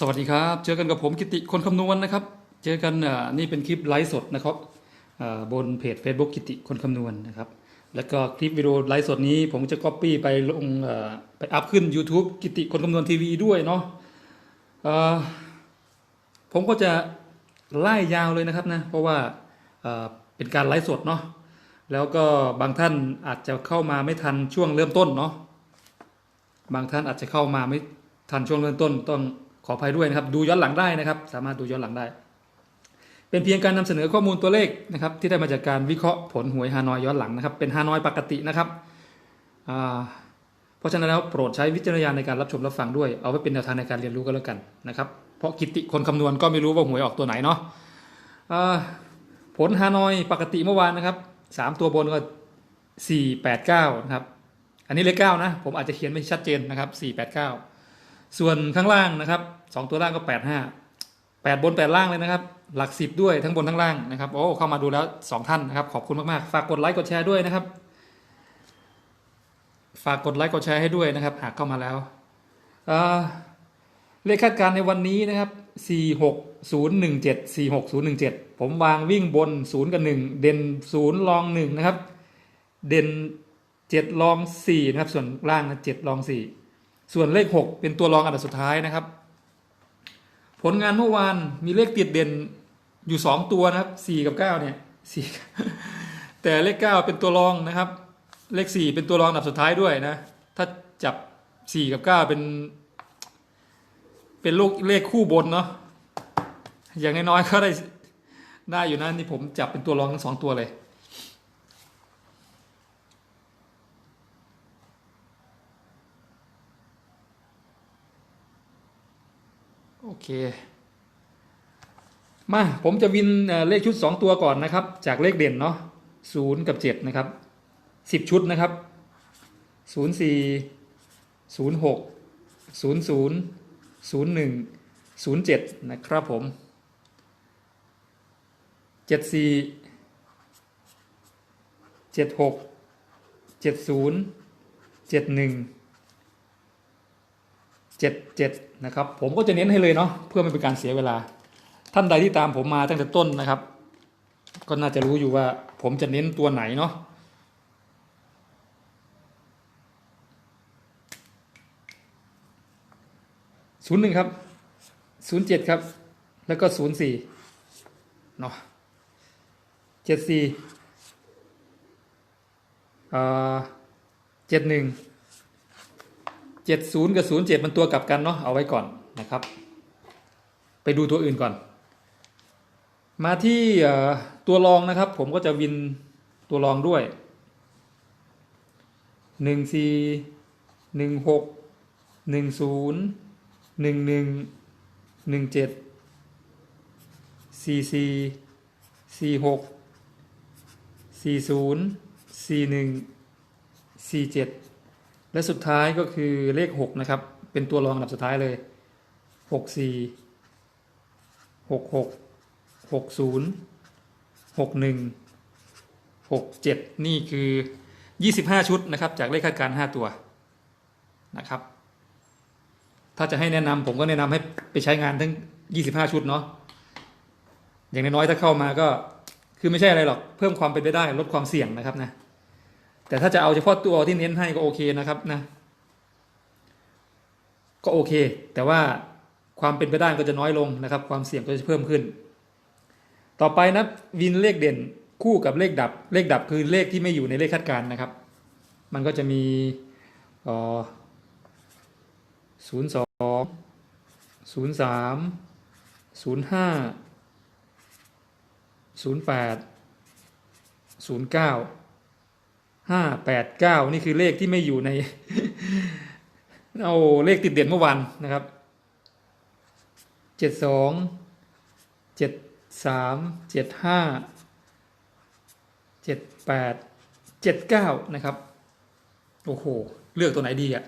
สวัสดีครับ เจอกันกับผมกิติคนคำนวณนะครับ เจอกันนี่เป็นคลิปไลฟ์สดนะครับบนเพจ Facebook กิติคนคำนวณนะครับ แล้วก็คลิปวิดีโอไลฟ์สดนี้ผมจะก๊อปปี้ไปลงไปอัพขึ้น YouTube กิติคนคำนวณทีวีด้วยเนาะผมก็จะไล่ยาวเลยนะครับนะ เพราะว่าเป็นการไลฟ์สดเนาะ แล้วก็บางท่านอาจจะเข้ามาไม่ทันช่วงเริ่มต้นเนาะ บางท่านอาจจะเข้ามาไม่ทันช่วงเริ่มต้นต้อง ขออภัยด้วยนะครับ ดูย้อนหลังได้นะครับ สามารถดูย้อนหลังได้ เป็นเพียงการนำเสนอข้อมูลตัวเลขนะครับ ที่ได้มาจากการวิเคราะห์ผลหวยฮานอยย้อนหลังนะครับ เป็นฮานอยปกตินะครับเพราะฉะนั้นแล้วโปรดใช้วิจารณญาณในการรับชมรับฟังด้วย เอาไว้เป็นแนวทางในการเรียนรู้ก็แล้วกันนะครับ เพราะกิติคนคำนวณก็ไม่รู้ว่าหวยออกตัวไหนเนาะผลฮานอยปกติเมื่อวานนะครับสามตัวบนก็สี่แปดเก้านะครับ อันนี้เลขเก้านะ ผมอาจจะเขียนไม่ชัดเจนนะครับสี่แปดเก้า ส่วนข้างล่างนะครับสองตัวล่างก็แปดห้าแปดบนแปดล่างเลยนะครับ หลักสิบด้วยทั้งบนทั้งล่างนะครับโอ้เข้ามาดูแล้วสองท่านนะครับ ขอบคุณมากๆ ฝากกดไลค์กดแชร์ด้วยนะครับ ฝากกดไลค์กดแชร์ให้ด้วยนะครับ หากเข้ามาแล้วเเลขคาดการณ์ในวันนี้นะครับ 46017 46017 ผมวางวิ่งบน 0 กับ 1 เด่น 0 ลอง 1 นะครับ เด่น 7 ลอง 4 นะครับ ส่วนล่างนะ7ลอง 4 ส่วนเลข 6 เป็นตัวรองอันดับสุดท้ายนะครับ ผลงานเมื่อวานมีเลขติดเด่นอยู่ 2 ตัวนะครับ 4 กับ 9 เนี่ย4แต่เลข 9 เป็นตัวรองนะครับ เลข 4 เป็นตัวรองอันดับสุดท้ายด้วยนะ ถ้าจับ 4 กับ 9 เป็น เป็นลูกเลขคู่บนเนาะอย่างน้อยๆก็ได้ได้อยู่นะนี่ผมจับเป็นตัวรองทั้งสองตัวเลย เคมาผมจะวินเลขชุด 2 ตัวก่อนนะครับ จากเลขเด่นเนาะศูนย์กับ 7 นะครับ 10 ชุดนะครับ 0 4 0 6 0 0 0 1 0 7 นะครับผม 74 76 70 71 77นะครับผมก็จะเน้นให้เลยเนาะเพื่อไม่เป็นการเสียเวลา ท่านใดที่ตามผมมาตั้งแต่ต้นนะครับ ก็น่าจะรู้อยู่ว่าผมจะเน้นตัวไหนเนาะศูนย์หนึ่งครับศูนย์เจ็ดครับ แล้วก็ศูนย์สี่เนาะเจ็ดสี่อ่าเจ็ดหนึ่ง 70 กับ 07 มันตัวกลับกันเนาะเอาไว้ก่อนนะครับ ไปดูตัวอื่นก่อน มาที่ตัวรองนะครับ ผมก็จะวินตัวรองด้วย 14 16 10 11 17 44 46 40 41 47 และสุดท้ายก็คือเลข 6 นะครับ เป็นตัวรองอันดับสุดท้ายเลย 6 4 6 6 6 0 6 1 6 7 นี่คือ 25 ชุดนะครับ จากเลขคาดการณ์5ตัวนะครับ ถ้าจะให้แนะนำผมก็แนะนำให้ไปใช้งานทั้ง 25 ชุดเนาะอย่างน้อยๆถ้าเข้ามาก็คือไม่ใช่อะไรหรอก เพิ่มความเป็นไปได้ลดความเสี่ยงนะครับนะ แต่ถ้าจะเอาเฉพาะตัวที่เน้นให้ก็โอเคนะครับนะ ก็โอเค แต่ว่าความเป็นไปได้ก็จะน้อยลงนะครับ ความเสี่ยงก็จะเพิ่มขึ้น ต่อไปนะวินเลขเด่นคู่กับเลขดับ เลขดับคือเลขที่ไม่อยู่ในเลขคาดการณ์นะครับ มันก็จะมีศูนย์สองศูนย์สามศูนย์ห้าศูนย์แปดศูนย์เก้า ห้าแปดเก้านี่คือเลขที่ไม่อยู่ใน เอาเลขติดเด่นเมื่อวานนะครับเจ็ดสองเจ็ดสามเจ็ดห้าเจ็ดแปดเจ็ดเก้านะครับ โอ้โห เลือกตัวไหนดีอะ่ะ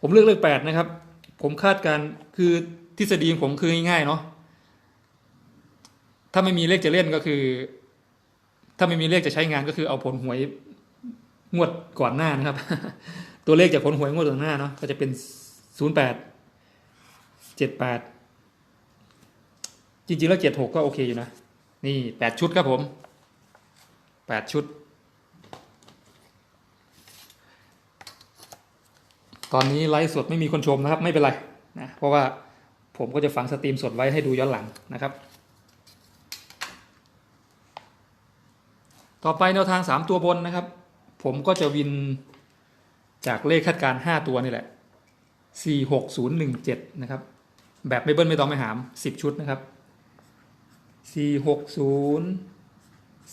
ผมเลือกเลขแปดนะครับ ผมคาดการคือทฤษฎีของผมคือง่ายๆเนาะถ้าไม่มีเลขจะเล่นก็คือ ถ้าไม่มีเลขจะใช้งานก็คือเอาผลหวยงวดก่อนหน้านะครับ ตัวเลขจากผลหวยงวดก่อนหน้าเนาะก็จะเป็นศูนย์แปดเจ็ดแปดจริงๆแล้วเจ็ดหกก็โอเคอยู่นะ นี่แปดชุดครับผมแปดชุด ตอนนี้ไลฟ์สดไม่มีคนชมนะครับ ไม่เป็นไรนะเพราะว่าผมก็จะฝังสตรีมสดไว้ให้ดูย้อนหลังนะครับ ต่อไปแนวทาง 3 ตัวบนนะครับ ผมก็จะวินจากเลขคาดการ 5 ตัวนี่แหละ 46017 นะครับ แบบไม่เบิ้ลไม่ต้องไม่หาม 10 ชุดนะครับ 460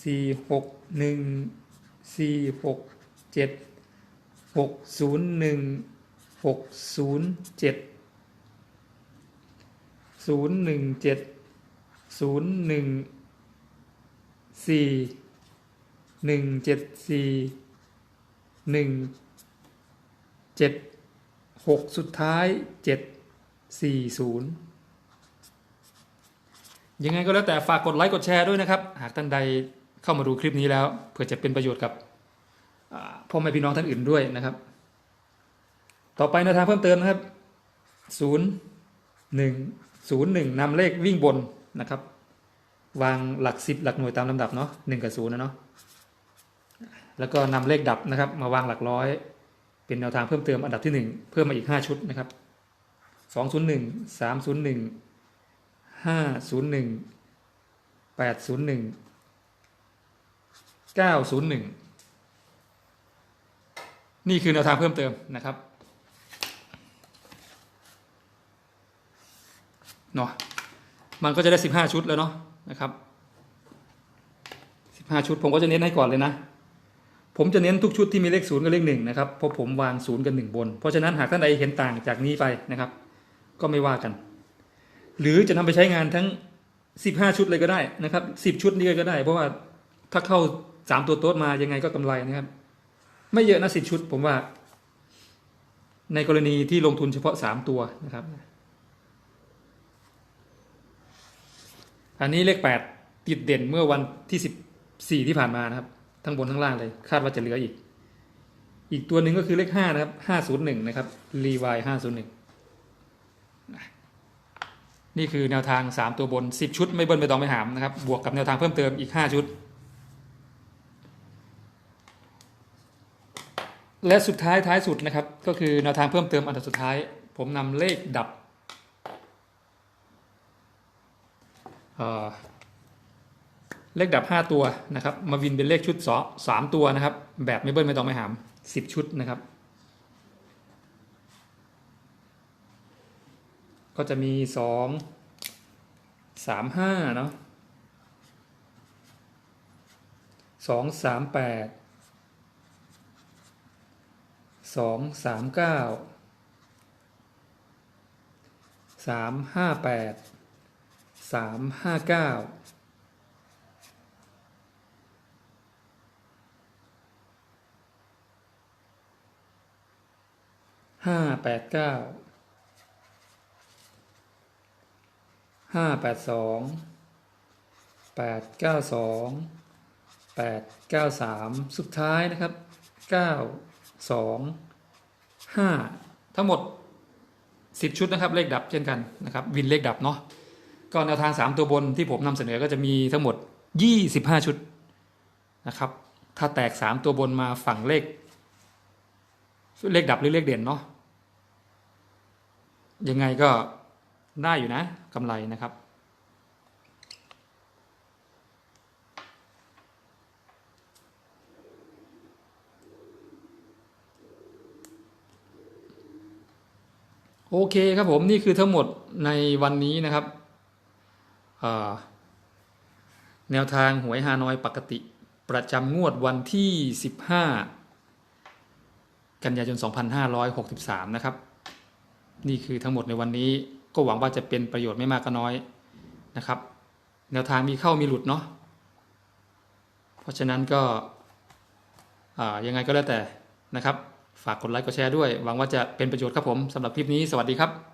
461 467 601 607 017 01 4 หนึ่งเจ็ดสี่หนึ่งเจ็ดหกสุดท้ายเจ็ดสี่ศูนย์ยังไงก็แล้วแต่ฝากกดไลค์กดแชร์ด้วยนะครับ หากท่านใดเข้ามาดูคลิปนี้แล้วเพื่อจะเป็นประโยชน์กับพ่อแม่พี่น้องท่านอื่นด้วยนะครับ ต่อไปแนวทางเพิ่มเติมนะครับศูนย์หนึ่งศูนย์หนึ่งนำเลขวิ่งบนนะครับ วางหลักสิบหลักหน่วยตามลำดับเนาะหนึ่งกับศูนย์นะเนาะ แล้วก็นำเลขดับนะครับ มาวางหลักร้อย เป็นแนวทางเพิ่มเติมอันดับที่หนึ่งเพิ่มมาอีกห้าชุดนะครับสองศูนย์หนึ่งสามศูนย์หนึ่งห้าศูนย์หนึ่งแปดศูนย์หนึ่งเก้าศูนย์หนึ่งนี่คือแนวทางเพิ่มเติมนะครับเนาะมันก็จะได้สิบห้าชุดแล้วเนาะนะครับสิบห้าชุดผมก็จะเน้นให้ก่อนเลยนะ ผมจะเน้นทุกชุดที่มีเลขศูนย์กับเลขหนึ่งนะครับเพราะผมวางศูนย์กับหนึ่งบน เพราะฉะนั้นหากท่านใดเห็นต่างจากนี้ไปนะครับ ก็ไม่ว่ากัน หรือจะนำไปใช้งานทั้งสิบห้าชุดเลยก็ได้นะครับสิบชุดนี้ก็ได้ เพราะว่าถ้าเข้าสามตัวโต๊ดมายังไงก็กำไรนะครับ ไม่เยอะนะสิบชุด ผมว่า ในกรณีที่ลงทุนเฉพาะสามตัวนะครับ อันนี้เลขแปดติดเด่นเมื่อวันที่สิบสี่ที่ผ่านมานะครับ ทั้งบนทั้งล่างเลย คาดว่าจะเหลืออีก อีกตัวหนึ่งก็คือเลขห้านะครับห้าศูนย์หนึ่งนะครับรีวายห้าศูนย์หนึ่งนี่คือแนวทางสามตัวบนสิบชุดไม่เบิ้ลไม่ต้องไม่หามนะครับ บวกกับแนวทางเพิ่มเติมอีกห้าชุด และสุดท้ายท้ายสุดนะครับ ก็คือแนวทางเพิ่มเติมอันดับสุดท้าย ผมนำเลขดับ เลขดับ 5 ตัวนะครับมาวินเป็นเลขชุดสอสามตัวนะครับ แบบไม่เบิ้ลไม่ต้องไม่หาม 10 ชุดนะครับ ก็จะมี 2 3 5 เนาะ2 3 8 2 3 9 3 5 8 3 5 9ห้าแปดเก้า ห้าแปดเก้าห้าแปดสองแปดเก้าสองแปดเก้าสามสุดท้ายนะครับเก้าสองห้าทั้งหมดสิบชุดนะครับเลขดับเช่นกันนะครับวินเลขดับเนาะก็แนวทางสามตัวบนที่ผมนำเสนอก็จะมีทั้งหมดยี่สิบห้าชุดนะครับถ้าแตกสามตัวบนมาฝั่งเลขเลขดับหรือเลขเด่นเนาะ ยังไงก็ได้อยู่นะกำไรนะครับ โอเคครับผมนี่คือทั้งหมดในวันนี้นะครับแนวทางหวยฮานอยปกติ ประจำงวดวันที่ 15 กันยายน 2563 นะครับ นี่คือทั้งหมดในวันนี้ก็หวังว่าจะเป็นประโยชน์ไม่มากก็น้อยนะครับ แนวทางมีเข้ามีหลุดเนาะเพราะฉะนั้นก็ยังไงก็แล้วแต่นะครับ ฝากกดไลค์กดแชร์ด้วย หวังว่าจะเป็นประโยชน์ครับผมสำหรับคลิปนี้สวัสดีครับ